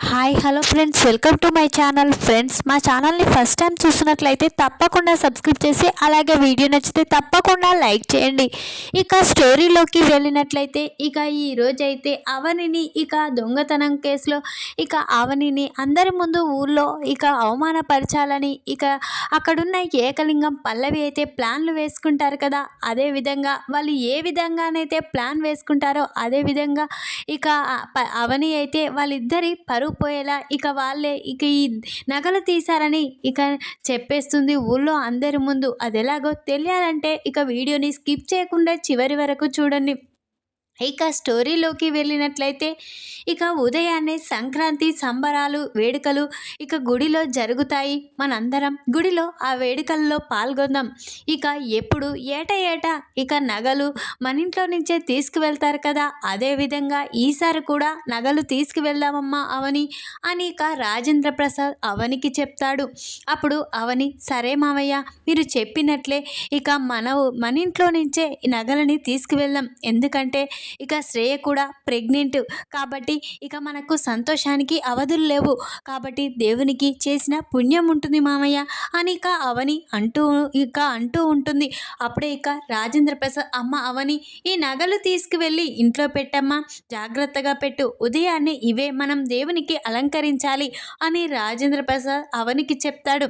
Hi hello friends welcome to my channel friends మా ఛానల్ని first time చూసినట్లయితే తప్పకుండా సబ్స్క్రైబ్ చేసి అలాగే వీడియో నచ్చితే తప్పకుండా లైక్ చేయండి. ఇక స్టోరీలోకి వెళ్ళినట్లయితే ఇక ఈ రోజైతే అవనిని ఇక దొంగతనం కేసులో ఇక అవనిని అందరి ముందు ఊర్లో ఇక అవమానపరచాలని ఇక అక్కడున్న ఏకలింగం పల్లవి అయితే ప్లాన్లు వేసుకుంటారు కదా. అదే విధంగా వాళ్ళు ఏ విధంగానైతే ప్లాన్ వేసుకుంటారో అదే విధంగా ఇక ప- అవని అయితే వాళ్ళిద్దరి పరువు పోయేలా ఇక వాళ్ళే ఇక ఈ నగలు తీశారని ఇక చెప్పేస్తుంది ఊళ్ళో అందరి ముందు. అది ఎలాగో తెలియాలంటే ఇక వీడియోని స్కిప్ చేయకుండా చివరి వరకు చూడండి. ఇక స్టోరీలోకి వెళ్ళినట్లయితే ఇక ఉదయాన్నే సంక్రాంతి సంబరాలు వేడుకలు ఇక గుడిలో జరుగుతాయి. మనందరం గుడిలో ఆ వేడుకల్లో పాల్గొందాం. ఇక ఎప్పుడు ఏట ఏట ఇక నగలు మన ఇంట్లో నుంచే తీసుకువెళ్తారు కదా. అదేవిధంగా ఈసారి కూడా నగలు తీసుకువెళ్దామమ్మా అవని అని ఇక రాజేంద్ర ప్రసాద్ అవనికి చెప్తాడు. అప్పుడు అవని సరే మావయ్య మీరు చెప్పినట్లే ఇక మన మన ఇంట్లో నుంచే ఈ నగలని తీసుకువెళ్దాం. ఎందుకంటే ఇక శ్రేయ కూడా ప్రెగ్నెంట్. కాబట్టి ఇక మనకు సంతోషానికి అవధులు లేవు. కాబట్టి దేవునికి చేసిన పుణ్యం ఉంటుంది మామయ్య అని ఇక అవని అంటూ ఇక అంటూ ఉంటుంది. అప్పుడే ఇక రాజేంద్ర ప్రసాద్ అమ్మ అవని ఈ నగలు తీసుకువెళ్ళి ఇంట్లో పెట్టమ్మా జాగ్రత్తగా పెట్టు ఉదయాన్నే ఇవే మనం దేవునికి అలంకరించాలి అని రాజేంద్ర ప్రసాద్ అవనికి చెప్తాడు.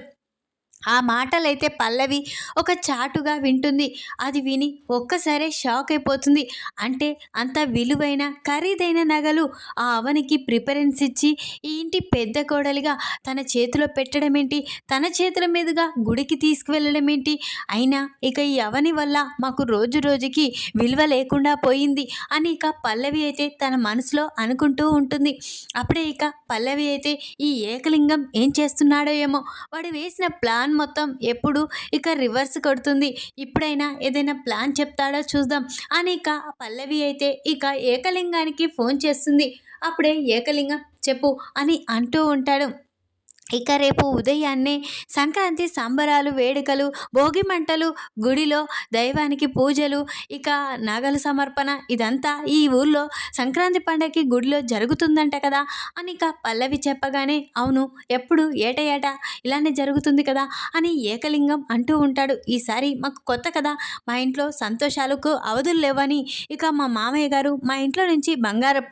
ఆ మాటలైతే పల్లవి ఒక చాటుగా వింటుంది. అది విని ఒక్కసారే షాక్ అయిపోతుంది అంటే అంత విలువైన ఖరీదైన నగలు ఆ అవనికి ప్రిఫరెన్స్ ఇచ్చి ఈ ఇంటి పెద్ద కోడలిగా తన చేతిలో పెట్టడం ఏంటి తన చేతుల మీదుగా గుడికి తీసుకువెళ్ళడం ఏంటి అయినా ఇక ఈ అవని వల్ల మాకు రోజు రోజుకి విలువ లేకుండా పోయింది అని ఇక పల్లవి అయితే తన మనసులో అనుకుంటూ ఉంటుంది. అప్పుడే ఇక పల్లవి అయితే ఈ ఏకలింగం ఏం చేస్తున్నాడో ఏమో? వాడు వేసిన ప్లాన్ మొత్తం ఎప్పుడు ఇక రివర్స్ కొడుతుంది. ఇప్పుడైనా ఏదైనా ప్లాన్ చెప్తాడో చూద్దాం. అని ఇక పల్లవి అయితే ఇక ఏకలింగానికి ఫోన్ చేస్తుంది. అప్పుడే ఏకలింగం చెప్పు అని అంటూ ఉంటాడు. ఇక రేపు ఉదయాన్నే సంక్రాంతి సంబరాలు వేడుకలు భోగి మంటలు గుడిలో దైవానికి పూజలు ఇక నగల సమర్పణ ఇదంతా ఈ ఊర్లో సంక్రాంతి పండగకి గుడిలో జరుగుతుందంట కదా అని ఇక పల్లవి చెప్పగానే అవును ఎప్పుడు ఏట ఏట ఇలానే జరుగుతుంది కదా అని ఏకలింగం అంటూ ఉంటాడు. ఈసారి మాకు కొత్త కదా మా ఇంట్లో సంతోషాలకు అవధులు లేవని ఇక మా మామయ్య గారు మా ఇంట్లో నుంచి బంగారం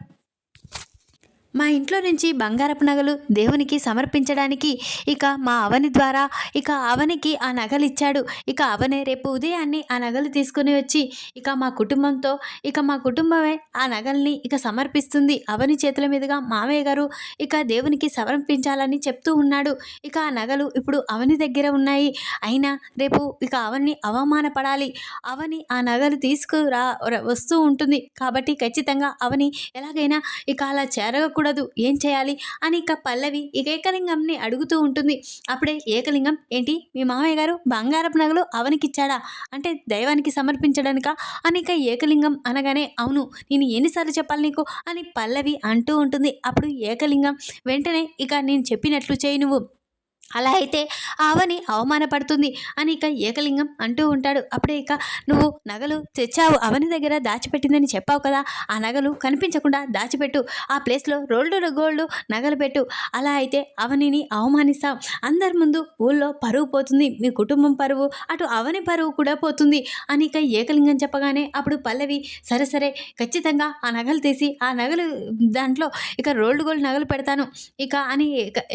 మా ఇంట్లో నుంచి బంగారపు నగలు దేవునికి సమర్పించడానికి ఇక మా అవని ద్వారా ఇక అవనికి ఆ నగలు ఇచ్చాడు. ఇక అవనే రేపు ఉదయాన్నే ఆ నగలు తీసుకుని వచ్చి ఇక మా కుటుంబంతో ఇక మా కుటుంబమే ఆ నగల్ని ఇక సమర్పిస్తుంది. అవని చేతుల మీదుగా మామయ్య గారు ఇక దేవునికి సమర్పించాలని చెప్తూ ఉన్నాడు. ఇక ఆ నగలు ఇప్పుడు అవని దగ్గర ఉన్నాయి. అయినా రేపు ఇక అవన్ని అవమానపడాలి. అవని ఆ నగలు తీసుకురా వస్తూ ఉంటుంది. కాబట్టి ఖచ్చితంగా అవని ఎలాగైనా ఇక అలా చేరగకూడదు ఏం చేయాలి? అని ఇక పల్లవి ఇక ఏకలింగంని అడుగుతూ ఉంటుంది. అప్పుడే ఏకలింగం ఏంటి? మీ మామయ్య గారు బంగారపు నగలు అవనికిచ్చాడా? అంటే దైవానికి సమర్పించడానిక? అని ఇక ఏకలింగం అనగానే అవును. నేను ఎన్నిసార్లు చెప్పాలి నీకు? అని పల్లవి అంటూ ఉంటుంది. అప్పుడు ఏకలింగం వెంటనే ఇక నేను చెప్పినట్లు చేయి నువ్వు. అలా అయితే ఆవని అవమానపడుతుంది అని ఇక ఏకలింగం అంటూ ఉంటాడు. అప్పుడే ఇక నువ్వు నగలు తెచ్చావు అవని దగ్గర దాచిపెట్టిందని చెప్పావు కదా. ఆ నగలు కనిపించకుండా దాచిపెట్టు. ఆ ప్లేస్లో రోల్డ్ గోల్డ్ నగలు పెట్టు. అలా అయితే అవనిని అవమానిస్తాం. అందరి ముందు ఊళ్ళో పరువు పోతుంది. మీ కుటుంబం పరువు అటు అవని పరువు కూడా పోతుంది అని ఇక ఏకలింగం చెప్పగానే అప్పుడు పల్లవి సరే సరే ఖచ్చితంగా ఆ నగలు తీసి ఆ నగలు దాంట్లో ఇక రోల్డ్ గోల్డ్ నగలు పెడతాను. ఇక అని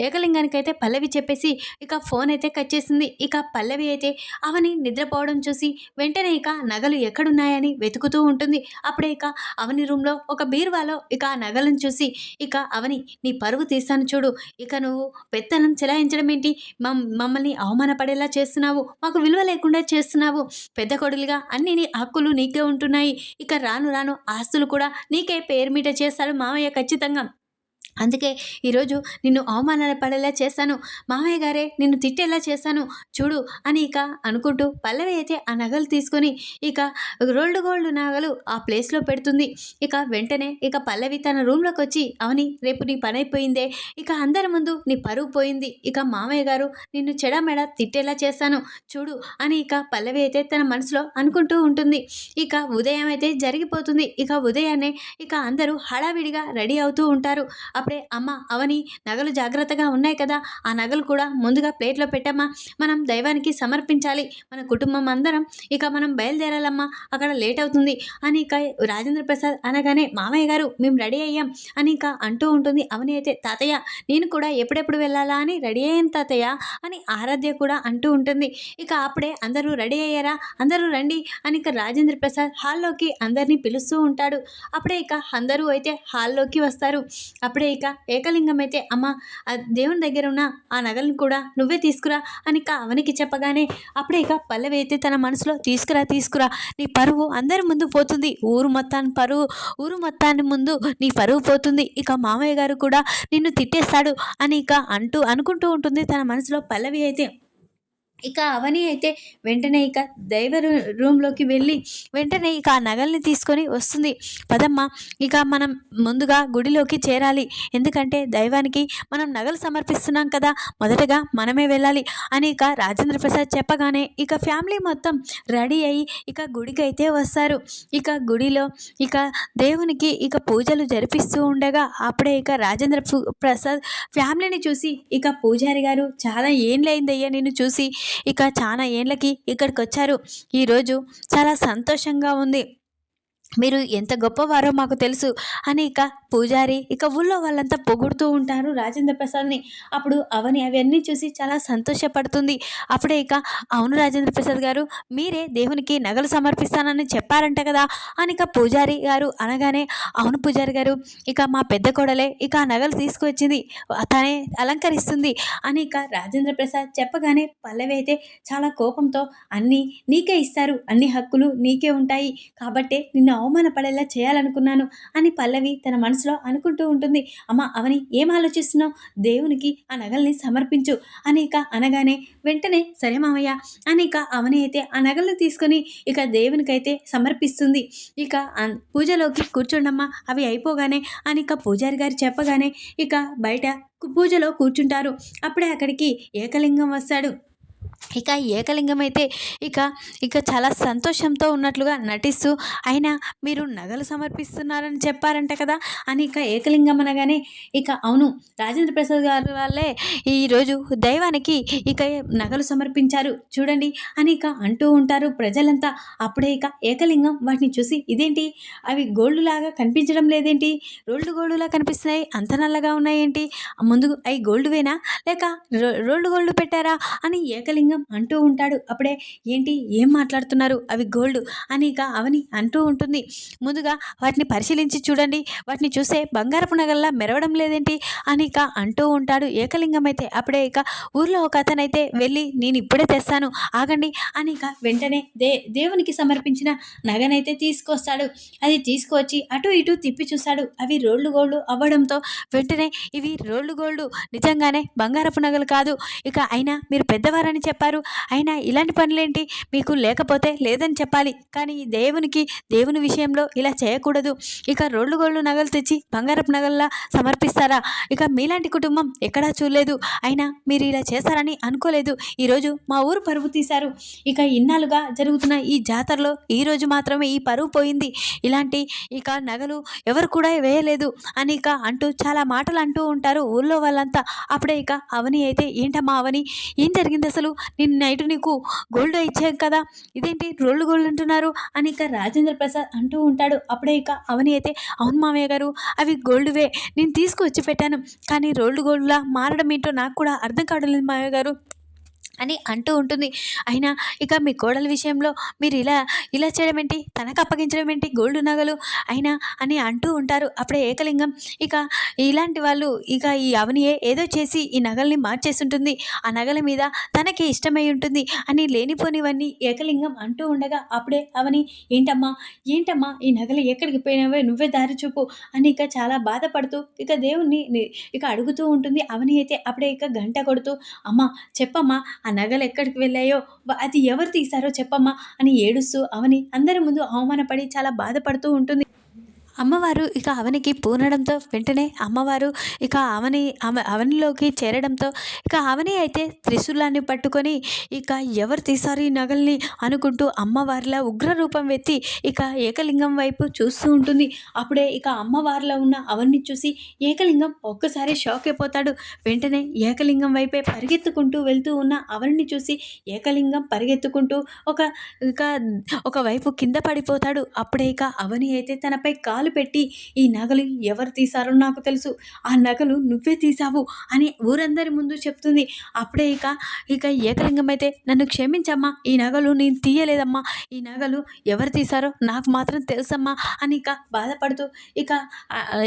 ఏక పల్లవి చెప్పేసి ఇక ఫోన్ అయితే కట్ చేసింది. ఇక పల్లవి అయితే అవని నిద్రపోవడం చూసి వెంటనే ఇక నగలు ఎక్కడున్నాయని వెతుకుతూ ఉంటుంది. అప్పుడే ఇక అవని రూమ్లో ఒక బీరువాలో ఇక ఆ నగలను చూసి ఇక అవని నీ పరువు తీస్తాను చూడు. ఇక నువ్వు పెత్తనం చెలాయించడం ఏంటి? మమ్మల్ని అవమానపడేలా చేస్తున్నావు. మాకు విలువ లేకుండా చేస్తున్నావు. పెద్ద కొడులుగా అన్ని నీ హక్కులు నీకే ఉంటున్నాయి. ఇక రాను రాను ఆస్తులు కూడా నీకే పేరు మీద చేస్తాడు మామయ్య ఖచ్చితంగా. అందుకే ఈరోజు నిన్ను అవమానాలు పడేలా చేశాను. మామయ్య గారే నిన్ను తిట్టేలా చేశాను. చూడు అని ఇక అనుకుంటూ పల్లవి అయితే ఆ నగలు తీసుకొని ఇక రోల్డ్ గోల్డ్ నగలు ఆ ప్లేస్లో పెడుతుంది. ఇక వెంటనే ఇక పల్లవి తన రూమ్లోకి వచ్చి అవని రేపు నీ పని అయిపోయిందే. ఇక అందరి ముందు నీ పరువు పోయింది. ఇక మామయ్య గారు నిన్ను చెడమెడ తిట్టేలా చేశాను. చూడు అని ఇక పల్లవి అయితే తన మనసులో అనుకుంటూ ఉంటుంది. ఇక ఉదయం అయితే జరిగిపోతుంది. ఇక ఉదయాన్నే ఇక అందరూ హడావిడిగా రెడీ అవుతూ ఉంటారు. అప్పుడే అమ్మ అవని నగలు జాగ్రత్తగా ఉన్నాయి కదా ఆ నగలు కూడా ముందుగా ప్లేట్లో పెట్టమ్మా. మనం దైవానికి సమర్పించాలి. మన కుటుంబం అందరం ఇక మనం బయలుదేరాలమ్మా. అక్కడ లేట్ అవుతుంది. అని ఇక రాజేంద్ర ప్రసాద్ అనగానే మామయ్య గారు మేము రెడీ అయ్యాం. అని ఇక అంటూ ఉంటుంది అవని అయితే తాతయ్య నేను కూడా ఎప్పుడెప్పుడు వెళ్ళాలా అని రెడీ అయ్యాను తాతయ్య. అని ఆరాధ్య కూడా అంటూ ఉంటుంది. ఇక అప్పుడే అందరూ రెడీ అయ్యారా? అందరూ రండి. అని ఇక రాజేంద్ర ప్రసాద్ హాల్లోకి అందరినీ పిలుస్తూ ఉంటాడు. అప్పుడే ఇక అందరూ అయితే హాల్లోకి వస్తారు. అప్పుడే ఇక ఏకలింగం అయితే అమ్మ దేవుని దగ్గర ఉన్న ఆ నగలను కూడా నువ్వే తీసుకురా అని ఇక అవనికి చెప్పగానే అప్పుడే ఇక పల్లవి అయితే తన మనసులో తీసుకురా తీసుకురా నీ పరువు అందరి ముందు పోతుంది. ఊరు మొత్తాన్ని పరువు ఊరు మొత్తాన్ని ముందు నీ పరువు పోతుంది. ఇక మామయ్య గారు కూడా నిన్ను తిట్టేస్తాడు అని ఇక అంటూ అనుకుంటూ ఉంటుంది. తన మనసులో పల్లవి అయితే ఇక అవని అయితే వెంటనే ఇక దైవ రూ- రూమ్లోకి వెళ్ళి వెంటనే ఇక ఆ నగల్ని తీసుకొని వస్తుంది. పదమ్మ ఇక మనం ముందుగా గుడిలోకి చేరాలి. ఎందుకంటే దైవానికి మనం నగలు సమర్పిస్తున్నాం కదా మొదటగా మనమే వెళ్ళాలి అని ఇక రాజేంద్ర ప్రసాద్ చెప్పగానే ఇక ఫ్యామిలీ మొత్తం రెడీ అయ్యి ఇక గుడికైతే వస్తారు. ఇక గుడిలో ఇక దేవునికి ఇక పూజలు జరిపిస్తూ ఉండగా అప్పుడే ఇక రాజేంద్ర ప్రసాద్ ఫ్యామిలీని చూసి ఇక పూజారి గారు చాలా ఏం లేదయ్యా నేను చూసి ఇక చాలా ఏండ్లకి ఇక్కడికి వచ్చారు ఈరోజు చాలా సంతోషంగా ఉంది. మీరు ఎంత గొప్పవారో మాకు తెలుసు. అని ఇక పూజారి ఇక ఊళ్ళో వాళ్ళంతా పొగుడుతూ ఉంటారు రాజేంద్ర ప్రసాద్ని. అప్పుడు అవని అవన్నీ చూసి చాలా సంతోషపడుతుంది. అప్పుడే ఇక అవును రాజేంద్ర ప్రసాద్ గారు మీరే దేవునికి నగలు సమర్పిస్తానని చెప్పారంట కదా అని ఇక పూజారి గారు అనగానే అవును పూజారి గారు ఇక మా పెద్ద కోడలే ఇక ఆ నగలు తీసుకువచ్చింది. తనే అలంకరిస్తుంది అని ఇక రాజేంద్ర ప్రసాద్ చెప్పగానే పల్లవి అయితే చాలా కోపంతో అన్నీ నీకే ఇస్తారు. అన్ని హక్కులు నీకే ఉంటాయి. కాబట్టే నిన్ను అవమానపడేలా చేయాలనుకున్నాను అని పల్లవి తన మనసులో అనుకుంటూ ఉంటుంది. అమ్మ అవని ఏం ఆలోచిస్తున్నావు? దేవునికి ఆ నగల్ని సమర్పించు. అని ఇక అనగానే వెంటనే సరే మామయ్య. అని ఇక అవని అయితే ఆ నగల్ని తీసుకొని ఇక దేవునికైతే సమర్పిస్తుంది. ఇక అన్- పూజలోకి కూర్చోండమ్మా. అవి అయిపోగానే అని ఇక పూజారి గారు చెప్పగానే ఇక బయట పూజలో కూర్చుంటారు. అప్పుడే అక్కడికి ఏకలింగం వస్తాడు. ఇక ఏకలింగం అయితే ఇక ఇక చాలా సంతోషంతో ఉన్నట్లుగా నటిస్తూ అయినా మీరు నగలు సమర్పిస్తున్నారని చెప్పారంట కదా? అని ఇక ఏకలింగం అనగానే ఇక అవును రాజేంద్ర ప్రసాద్ గారు వాళ్ళే ఈరోజు దైవానికి ఇక నగలు సమర్పించారు చూడండి అని ఇక అంటూ ఉంటారు ప్రజలంతా. అప్పుడే ఇక ఏకలింగం వాటిని చూసి ఇదేంటి? అవి గోల్డ్ లాగా కనిపించడం లేదేంటి? రోల్డ్ గోల్డ్లా కనిపిస్తున్నాయి అంత నల్లగా ఉన్నాయేంటి? ముందు అవి గోల్డ్వేనా? లేక రో- రోల్డ్ గోల్డ్ పెట్టారా? అని ఏకలింగం అంటూ ఉంటాడు. అప్పుడే ఏంటి? ఏం మాట్లాడుతున్నారు? అవి గోల్డ్ అని ఇక అవని అంటూ ఉంటుంది. ముందుగా వాటిని పరిశీలించి చూడండి. వాటిని చూస్తే బంగారపు నగల్లా మెరవడం లేదేంటి? అని ఇక అంటూ ఉంటాడు. ఏకలింగం అయితే అప్పుడే ఇక ఊర్లో ఒక అతనైతే వెళ్ళి నేను ఇప్పుడే తెస్తాను. ఆగండి. అని ఇక వెంటనే దే దేవునికి సమర్పించిన నగనైతే తీసుకొస్తాడు. అది తీసుకువచ్చి అటు ఇటు తిప్పి చూస్తాడు. అవి రోళ్ళు గోల్డ్ అవ్వడంతో వెంటనే ఇవి రోళ్ళు గోల్డ్ నిజంగానే బంగారపు నగలు కాదు. ఇక అయినా మీరు పెద్దవారని చెప్పారు అయినా ఇలాంటి పనులేంటి? మీకు లేకపోతే లేదని చెప్పాలి. కానీ ఈ దేవునికి దేవుని విషయంలో ఇలా చేయకూడదు. ఇక రోళ్ళు గోళ్ళు నగలు తెచ్చి బంగారపు నగల్లా సమర్పిస్తారా? ఇక మీలాంటి కుటుంబం ఎక్కడా చూడలేదు. అయినా మీరు ఇలా చేస్తారని అనుకోలేదు. ఈరోజు మా ఊరు పరువు తీశారు. ఇక ఇన్నాళ్ళుగా జరుగుతున్న ఈ జాతరలో ఈ రోజు మాత్రమే ఈ పరువు పోయింది. ఇలాంటి ఇక నగలు ఎవరు కూడా వేయలేదు అని ఇక అంటూ చాలా మాటలు అంటూ ఉంటారు ఊళ్ళో వాళ్ళంతా. అప్పుడే ఇక అవని అయితే ఏంటమ్మా అవని? ఏం జరిగింది అసలు? నేను నైట్ నీకు గోల్డ్ ఇచ్చాం కదా ఇదేంటి రోల్డ్ గోల్డ్ అంటున్నారు? అని ఇక రాజేంద్ర ప్రసాద్ అంటూ ఉంటాడు. అప్పుడే ఇక అవని అయితే అవును మామయ్య గారు అవి గోల్డ్వే నేను తీసుకువచ్చి పెట్టాను. కానీ రోల్డ్ గోల్డ్లా మారడం ఏంటో నాకు కూడా అర్థం కావడం లేదు మామయ్య గారు. అని అంటూ ఉంటుంది. అయినా ఇక మీ కోడల విషయంలో మీరు ఇలా ఇలా చేయడం ఏంటి? తనకు అప్పగించడం ఏంటి? గోల్డ్ నగలు? అయినా అని అంటూ ఉంటారు. అప్పుడే ఏకలింగం ఇక ఇలాంటి వాళ్ళు ఇక ఈ అవనియే ఏదో చేసి ఈ నగల్ని మార్చేస్తుంటుంది. ఆ నగల మీద తనకి ఇష్టమై ఉంటుంది అని లేనిపోనివన్నీ ఏకలింగం అంటూ ఉండగా అప్పుడే అవని ఏంటమ్మా? ఏంటమ్మా? ఈ నగలు ఎక్కడికి పోయినావే? నువ్వే దారి చూపు అని ఇక చాలా బాధపడుతూ ఇక దేవుణ్ణి ఇక అడుగుతూ ఉంటుంది. అవని అయితే అప్పుడే ఇక గంట కొడుతూ అమ్మా చెప్పమ్మా ఆ నగలు ఎక్కడికి వెళ్ళాయో అది ఎవరు తీశారో చెప్పమ్మా అని ఏడుస్తూ అవని అందరి ముందు అవమానపడి చాలా బాధపడుతూ ఉంటుంది. అమ్మవారు ఇక అవనికి పూనడంతో వెంటనే అమ్మవారు ఇక అవని ఆవనిలోకి అవనిలోకి చేరడంతో ఇక అవని అయితే త్రిశూలాన్ని పట్టుకొని ఇక ఎవరు తీసారు ఈ నగల్ని అనుకుంటూ అమ్మవారిలా ఉగ్ర రూపం ఎత్తి ఇక ఏకలింగం వైపు చూస్తూ ఉంటుంది. అప్పుడే ఇక అమ్మవారిలో ఉన్న అవన్ని చూసి ఏకలింగం ఒక్కసారి షాక్ అయిపోతాడు. వెంటనే ఏకలింగం వైపే పరిగెత్తుకుంటూ వెళ్తూ ఉన్న అవన్ని చూసి ఏకలింగం పరిగెత్తుకుంటూ ఒక ఇక ఒకవైపు కింద పడిపోతాడు. అప్పుడే ఇక అవని అయితే తనపై కాలు పెట్టి ఈ నగలు ఎవరు తీశారో నాకు తెలుసు. ఆ నగలు నువ్వే తీసావు అని ఊరందరి ముందు చెప్తుంది. అప్పుడే ఇక ఇక ఏకలింగం అయితే నన్ను క్షమించమ్మా ఈ నగలు నేను తీయలేదమ్మా. ఈ నగలు ఎవరు తీశారో నాకు మాత్రం తెలుసమ్మా అని ఇక బాధపడుతూ ఇక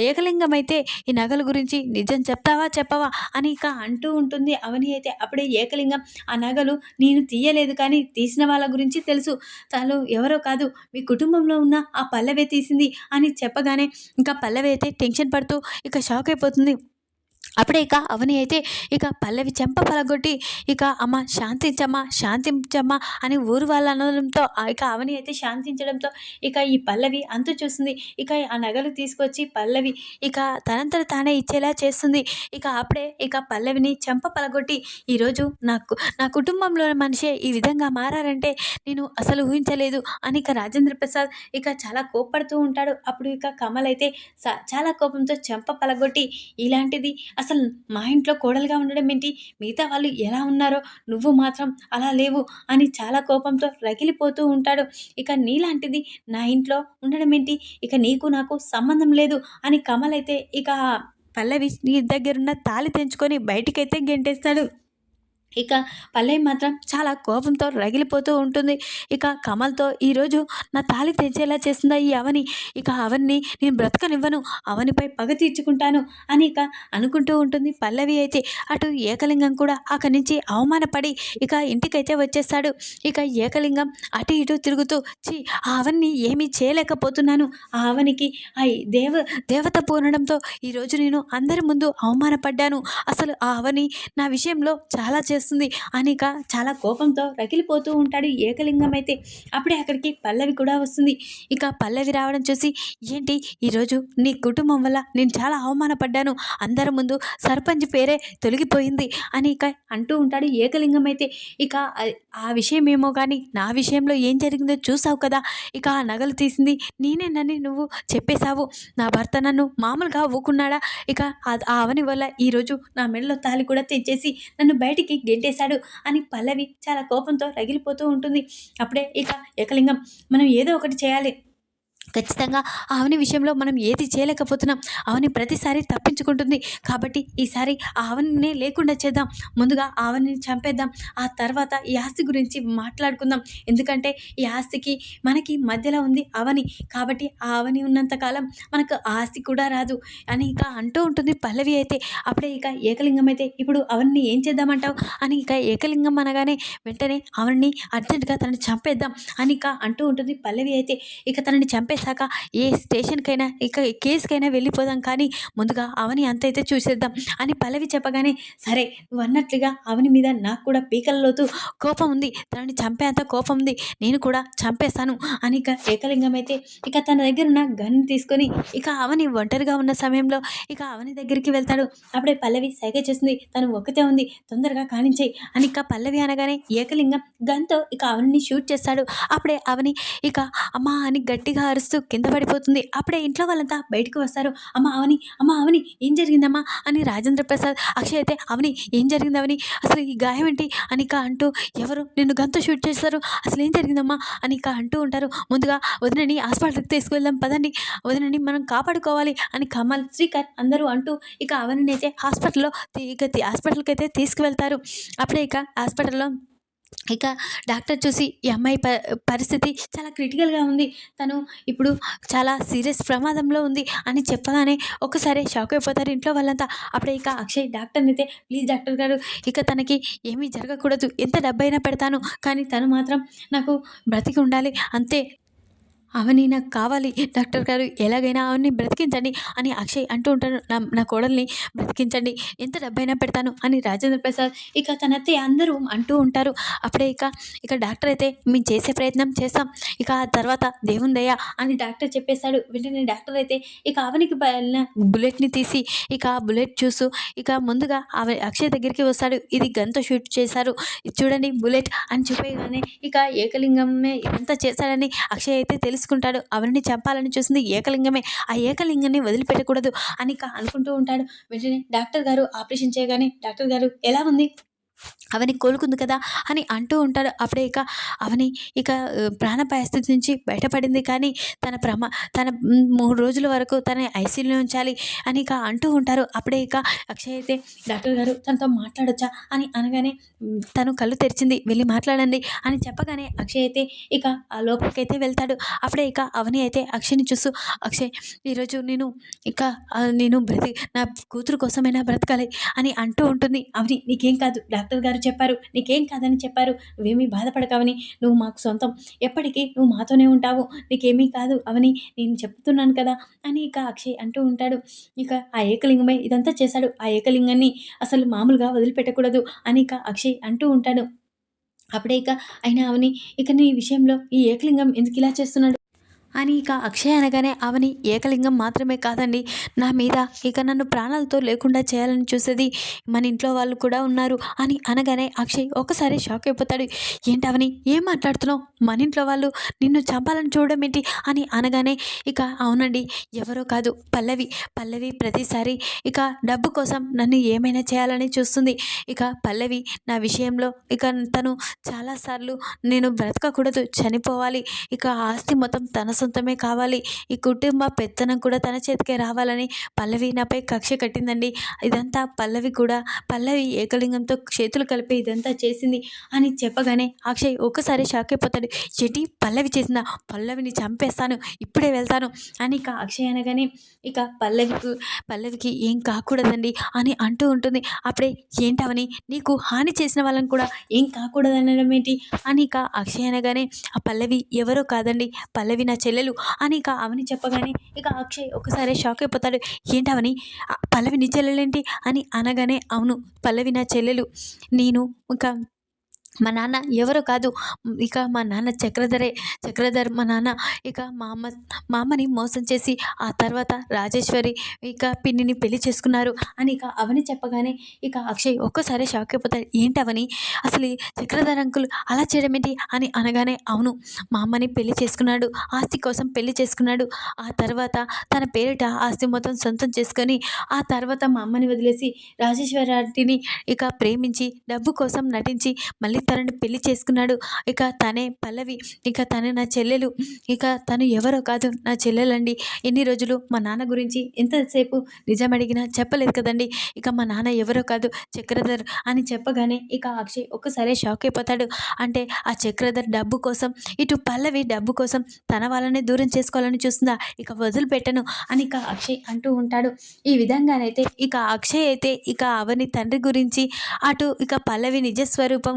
ఏకలింగం అయితే ఈ నగల గురించి నిజం చెప్తావా చెప్పవా అని ఇక అంటూ ఉంటుంది. అవని అయితే అప్పుడే ఏకలింగం ఆ నగలు నేను తీయలేదు కానీ తీసిన వాళ్ళ గురించి తెలుసు. తను ఎవరో కాదు మీ కుటుంబంలో ఉన్న ఆ పల్లవే తీసింది అని చెప్పగానే ఇంకా పల్లవి అయితే టెన్షన్ పడుతూ ఇక షాక్ అయిపోతుంది. అప్పుడే ఇక అవని అయితే ఇక పల్లవి చెంప పలగొట్టి ఇక అమ్మ శాంతించమ్మా శాంతించమ్మా అని ఊరు వాళ్ళ అనడంతో ఇక అవని అయితే శాంతించడంతో ఇక ఈ పల్లవి అంతు చూస్తుంది ఇక ఆ నగలు తీసుకొచ్చి పల్లవి ఇక తనంతట తానే ఇచ్చేలా చేస్తుంది. ఇక అప్పుడే ఇక పల్లవిని చెంప పలగొట్టి ఈరోజు నాకు నా కుటుంబంలోని మనిషే ఈ విధంగా మారారంటే నేను అసలు ఊహించలేదు అని ఇక రాజేంద్ర ప్రసాద్ ఇక చాలా కోప్పడుతూ ఉంటాడు. అప్పుడు ఇక కమల్ అయితే చాలా కోపంతో చెంప పలగొట్టి ఇలాంటిది అసలు మా ఇంట్లో కోడలుగా ఉండడం ఏంటి? మిగతా వాళ్ళు ఎలా ఉన్నారో? నువ్వు మాత్రం అలా లేవు అని చాలా కోపంతో రగిలిపోతూ ఉంటాడు. ఇక నీలాంటిది నా ఇంట్లో ఉండడం ఏంటి? ఇక నీకు నాకు సంబంధం లేదు అని కమల్ అయితే ఇక పల్లవి నీ దగ్గరున్న తాళి తెంచుకొని బయటికైతే గెంటేస్తాడు. ఇక పల్లవి మాత్రం చాలా కోపంతో రగిలిపోతూ ఉంటుంది. ఇక కమల్తో ఈరోజు నా తాళి తెంచేలా చేస్తుందా ఈ అవని? ఇక అవన్ని నేను బ్రతకనివ్వను అవనిపై పగ తీర్చుకుంటాను అని ఇక అనుకుంటూ ఉంటుంది పల్లవి అయితే. అటు ఏకలింగం కూడా అక్కడి నుంచి అవమానపడి ఇక ఇంటికైతే వచ్చేస్తాడు. ఇక ఏకలింగం అటు ఇటు తిరుగుతూ చి ఆ అవన్ని ఏమీ చేయలేకపోతున్నాను. ఆ అవనికి ఆ దేవ దేవత పూనడంతో ఈరోజు నేను అందరి ముందు అవమానపడ్డాను. అసలు ఆ అవని నా విషయంలో చాలా చేస్తుంది. అనిక చాలా కోపంతో రగిలిపోతూ ఉంటాడు ఏకలింగం అయితే. అప్పుడే అక్కడికి పల్లవి కూడా వస్తుంది. ఇక పల్లవి రావడం చూసి ఏంటి? ఈరోజు నీ కుటుంబం వల్ల నేను చాలా అవమానపడ్డాను. అందరి ముందు సర్పంచ్ పేరే తొలగిపోయింది అని ఇక అంటూ ఉంటాడు ఏకలింగం అయితే. ఇక ఆ- విషయం ఏమో కానీ నా విషయంలో ఏం జరిగిందో చూసావు కదా. ఇక ఆ నగలు తీసింది నేనేనని నువ్వు చెప్పేశావు. నా భర్త నన్ను మామూలుగా ఊకున్నాడా? ఇక ఆ అవని వల్ల ఈరోజు నా మెడలో తాలి కూడా తెచ్చేసి నన్ను బయటికి గెంటేశాడు అని పల్లవి చాలా కోపంతో రగిలిపోతూ ఉంటుంది. అప్పుడే ఇక ఏకలింగం మనం ఏదో ఒకటి చేయాలి. ఖచ్చితంగా ఆవని విషయంలో మనం ఏది చేయలేకపోతున్నాం. ఆవని ప్రతిసారి తప్పించుకుంటుంది. కాబట్టి ఈసారి ఆ ఆవనినే లేకుండా చేద్దాం. ముందుగా ఆవని చంపేద్దాం. ఆ తర్వాత ఈ ఆస్తి గురించి మాట్లాడుకుందాం. ఎందుకంటే ఈ ఆస్తికి మనకి మధ్యలో ఉంది అవని కాబట్టి ఆ అవని ఉన్నంతకాలం మనకు ఆ ఆస్తి కూడా రాదు అని ఇక అంటూ ఉంటుంది పల్లవి అయితే. అప్పుడే ఇక ఏకలింగం అయితే ఇప్పుడు అవన్నీ ఏం చేద్దామంటావు? అని ఇక ఏకలింగం అనగానే వెంటనే అవన్ని అర్జెంటుగా తనని చంపేద్దాం అని ఇక అంటూ ఉంటుంది పల్లవి అయితే. ఇక తనని చంపే చంపేశాక ఏ స్టేషన్కైనా ఇక కేసుకైనా వెళ్ళిపోదాం కానీ ముందుగా అవని అంతైతే చూసేద్దాం అని పల్లవి చెప్పగానే సరే నువ్వు అన్నట్లుగా అవని మీద నాకు కూడా పీకలలోతు కోపం ఉంది. తనని చంపేంత కోపం ఉంది. నేను కూడా చంపేస్తాను అని ఇక ఏకలింగం అయితే ఇక తన దగ్గర ఉన్న గన్ తీసుకొని ఇక అవని ఒంటరిగా ఉన్న సమయంలో ఇక అవని దగ్గరికి వెళ్తాడు. అప్పుడే పల్లవి సైగ చేస్తుంది. తను ఒక్కతే ఉంది. తొందరగా కానించేయి అని ఇక పల్లవి అనగానే ఏకలింగం గన్తో ఇక అవని షూట్ చేస్తాడు. అప్పుడే అవని ఇక అమ్మా అని గట్టిగా అరుస్తూ కింద పడిపోతుంది. అప్పుడే ఇంట్లో వాళ్ళంతా బయటకు వస్తారు. అమ్మ అవని అమ్మ అవని ఏం జరిగిందమ్మా? అని రాజేంద్ర ప్రసాద్ అక్షయ్ అయితే అవని ఏం జరిగింది అవని? అసలు ఈ గాయం ఏంటి? అనిక అంటూ ఎవరు? నిన్ను గంతో షూట్ చేస్తారు. అసలు ఏం జరిగిందమ్మా? అనిక అంటూ ఉంటారు. ముందుగా వదినని హాస్పిటల్కి తీసుకువెళ్దాం పదండి. వదినని మనం కాపాడుకోవాలి. అని కమల్ శ్రీకర్ అందరూ అంటూ ఇక అవని అయితే హాస్పిటల్లో ఇక హాస్పిటల్కి అయితే తీసుకువెళ్తారు. అప్పుడే ఇక హాస్పిటల్లో ఇక డాక్టర్ చూసి ఈ అమ్మాయి ప పరిస్థితి చాలా క్రిటికల్గా ఉంది. తను ఇప్పుడు చాలా సీరియస్ ప్రమాదంలో ఉంది అని చెప్పగానే ఒకసారి షాక్ అయిపోతారు ఇంట్లో వాళ్ళంతా. అప్పుడే ఇక అక్షయ్ డాక్టర్ని అయితే ప్లీజ్ డాక్టర్ గారు ఇక తనకి ఏమీ జరగకూడదు. ఎంత డబ్బైనా పెడతాను. కానీ తను మాత్రం నాకు బ్రతికి ఉండాలి. అంతే అవని నాకు కావాలి. డాక్టర్ గారు ఎలాగైనా అవన్నీ బ్రతికించండి అని అక్షయ్ అంటూ ఉంటాడు. నా నా కోడల్ని బ్రతికించండి. ఎంత డబ్బైనా పెడతాను అని రాజేంద్ర ప్రసాద్ ఇక తన అత్తయ్య అందరూ అంటూ ఉంటారు. అప్పుడే ఇక ఇక డాక్టర్ అయితే మేము చేసే ప్రయత్నం చేస్తాం. ఇక ఆ తర్వాత దేవుని దయ అని డాక్టర్ చెప్పేశాడు వెంటనే డాక్టర్ అయితే ఇక అవనికి బయలిన బుల్లెట్ని తీసి ఇక ఆ బుల్లెట్ చూసు ఇక ముందుగా ఆమె అక్షయ్ దగ్గరికి వస్తాడు. ఇది గన్తో షూట్ చేశారు. ఇది చూడండి బుల్లెట్ అని చెప్పేగానే ఇక ఏకలింగమే ఇదంతా చేశాడని అక్షయ్ అయితే తెలుసు. తీసుకుంటాడు. అవన్నీ చంపాలని చూసింది ఏకలింగమే. ఆ ఏకలింగాన్ని వదిలిపెట్టకూడదు అని అనుకుంటూ ఉంటాడు. వెంటనే డాక్టర్ గారు ఆపరేషన్ చేయగానే డాక్టర్ గారు ఎలా ఉంది? అవని కోలుకుంది కదా అని అంటూ ఉంటాడు. అప్పుడే ఇక అవని ఇక ఆ, స్థితి నుంచి బయటపడింది. కానీ తన ప్రమా తన మూడు రోజుల వరకు తన ఐసీయూలో ఉంచాలి అని ఇక అంటూ ఉంటారు. అప్పుడే ఇక అక్షయ్ అయితే డాక్టర్ గారు తనతో మాట్లాడొచ్చా? అని అనగానే తను కళ్ళు తెరిచింది. వెళ్ళి మాట్లాడండి. అని చెప్పగానే అక్షయ్ అయితే ఇక ఆ లోపలికైతే వెళ్తాడు. అప్పుడే ఇక అవని అయితే అక్షయ్ని చూస్తూ అక్షయ్ ఈరోజు నేను ఇక నేను బ్రతి నా కూతురు కోసమైనా బ్రతకాలి అని అంటూ ఉంటుంది. అవని నీకేం కాదు డాక్టర్ గారు చెప్పారు నీకేం కాదని చెప్పారు నువ్వేమీ బాధపడకవని నువ్వు మాకు సొంతం. ఎప్పటికీ నువ్వు మాతోనే ఉంటావు. నీకేమీ కాదు అవని నేను చెప్తున్నాను కదా అని ఇక అక్షయ్ అంటూ ఉంటాడు. ఇక ఆ ఏకలింగమై ఇదంతా చేశాడు. ఆ ఏకలింగాన్ని అసలు మామూలుగా వదిలిపెట్టకూడదు అని ఇక అక్షయ్ అంటూ ఉంటాడు. అప్పుడే ఇక అయినా అవని ఇక నీ విషయంలో ఈ ఏకలింగం ఎందుకు ఇలా చేస్తున్నాడు? అని ఇక అక్షయ్ అనగానే అవని ఏకలింగం మాత్రమే కాదండి. నా మీద ఇక నన్ను ప్రాణాలతో లేకుండా చేయాలని చూసేది మన ఇంట్లో వాళ్ళు కూడా ఉన్నారు అని అనగానే అక్షయ్ ఒకసారి షాక్ అయిపోతాడు. ఏంటి అవని ఏం మాట్లాడుతున్నావు? మన ఇంట్లో వాళ్ళు నిన్ను చంపాలని చూడడం ఏంటి? అని అనగానే ఇక అవునండి ఎవరో కాదు పల్లవి. పల్లవి ప్రతిసారి ఇక డబ్బు కోసం నన్ను ఏమైనా చేయాలని చూస్తుంది. ఇక పల్లవి నా విషయంలో ఇక తను చాలాసార్లు నేను బ్రతకకూడదు చనిపోవాలి. ఇక ఆస్తి మొత్తం తన సొంతమే కావాలి. ఈ కుటుంబ పెత్తనం కూడా తన చేతికే రావాలని పల్లవి నాపై కక్ష కట్టిందండి. ఇదంతా పల్లవి కూడా. పల్లవి ఏకలింగంతో చేతులు కలిపి ఇదంతా చేసింది అని చెప్పగానే అక్షయ్ ఒక్కసారి షాక్ అయిపోతాడు. చెటి పల్లవి చేసిన పల్లవిని చంపేస్తాను. ఇప్పుడే వెళ్తాను అని ఇక అక్షయ్ అనగానే ఇక పల్లవికి పల్లవికి ఏం కాకూడదండి అని అంటూ ఉంటుంది. అప్పుడే ఏంటవని నీకు హాని చేసిన వాళ్ళని కూడా ఏం కాకూడదనడం ఏంటి? అని ఇక అక్షయ్ అనగానే ఆ పల్లవి ఎవరో కాదండి. పల్లవి నా చెల్లెలు అని ఇక అవని చెప్పగానే ఇక అక్షయ్ ఒకసారి షాక్ అయిపోతాడు. ఏంటవని అవని? పల్లవి నీ చెల్లెలేంటి? అని అనగానే అవును పల్లవి నా చెల్లెలు. నేను ఇంకా మా నాన్న ఎవరో కాదు. ఇక మా నాన్న చక్రధరే చక్రధర్ మా నాన్న. ఇక మా అమ్మ మా అమ్మని మోసం చేసి ఆ తర్వాత రాజేశ్వరి ఇక పిన్నిని పెళ్ళి చేసుకున్నారు అని ఇక అవని చెప్పగానే ఇక అక్షయ్ ఒక్కసారి షాక్ అయిపోతాడు. ఏంటి అవని? అసలు చక్రధర్ అంకుల్ అలా చేయడం ఏంటి? అని అనగానే అవును మా అమ్మని పెళ్ళి చేసుకున్నాడు. ఆస్తి కోసం పెళ్ళి చేసుకున్నాడు. ఆ తర్వాత తన పేరిట ఆస్తి మొత్తం సొంతం చేసుకొని ఆ తర్వాత మా అమ్మని వదిలేసి రాజేశ్వరాటిని ఇక ప్రేమించి డబ్బు కోసం నటించి మళ్ళీ తనని పెళ్ళి చేసుకున్నాడు. ఇక తనే పల్లవి. ఇక తను నా చెల్లెలు. ఇక తను ఎవరో కాదు నా చెల్లెలండి. ఎన్ని రోజులు మా నాన్న గురించి ఎంతసేపు నిజం అడిగినా చెప్పలేదు కదండి. ఇక మా నాన్న ఎవరో కాదు చక్రధర్ అని చెప్పగానే ఇక అక్షయ్ ఒక్కసారి షాక్ అయిపోతాడు. అంటే ఆ చక్రధర్ డబ్బు కోసం ఇటు పల్లవి డబ్బు కోసం తన వాళ్ళని దూరం చేసుకోవాలని చూస్తుందా? ఇక వదిలిపెట్టను అని ఇక అక్షయ్ అంటూ ఉంటాడు. ఈ విధంగానైతే ఇక అక్షయ్ అయితే ఇక అవని తండ్రి గురించి అటు ఇక పల్లవి నిజ స్వరూపం